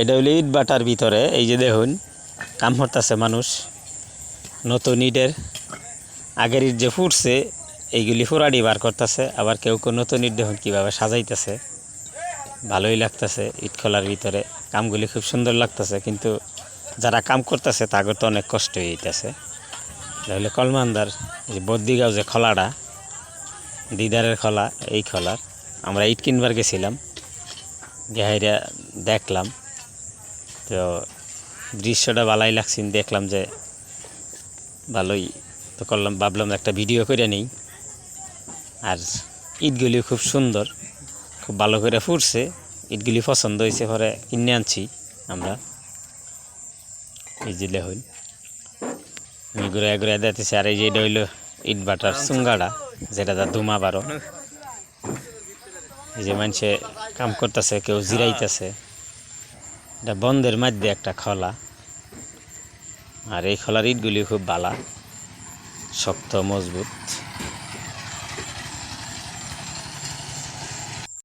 এটা হইল ইট বাটার ভিতরে, এই যে দেখুন, কাম করতেছে মানুষ। নতুন ইটের আগের ইট যে ফুটছে, এইগুলি ফুরাডি বার করতেছে, আবার কেউ কেউ নতুন ইট দেখুন কীভাবে সাজাইতেছে। ভালোই লাগতেছে ইট খোলার ভিতরে, কামগুলি খুব সুন্দর লাগতেছে, কিন্তু যারা কাম করতেছে তাদের তো অনেক কষ্ট হইতেছে তাহলে কলমান্দার যে বদ্দিগাঁও যে খোলাটা, দিদারের খোলা, এই খোলার, আমরা ইট কিনবার গেছিলাম, গেহাইরা দেখলাম। তো দৃশ্যটা ভালোই লাগছে দেখলাম যে ভালোই। তো করলাম, ভাবলাম একটা ভিডিও করে নেই। আর ইটগুলি খুব সুন্দর, খুব ভালো করে ফুটছে। ইটগুলি পছন্দ হয়েছে পরে কিনে আনছি আমরা। দেখুন, আমি ঘুরে ঘুরে দেখতেছি, আর এই যে এটা হইল ইট বাটার চুঙ্গাটা যেটা তার ধুমা বারো। এই যে মানুষে কাম করতেছে, কেউ জিরাইতেছে। এটা বন্ধের মধ্যে একটা খলা। আর এই খলার ইটগুলি খুব বালা শক্ত মজবুত।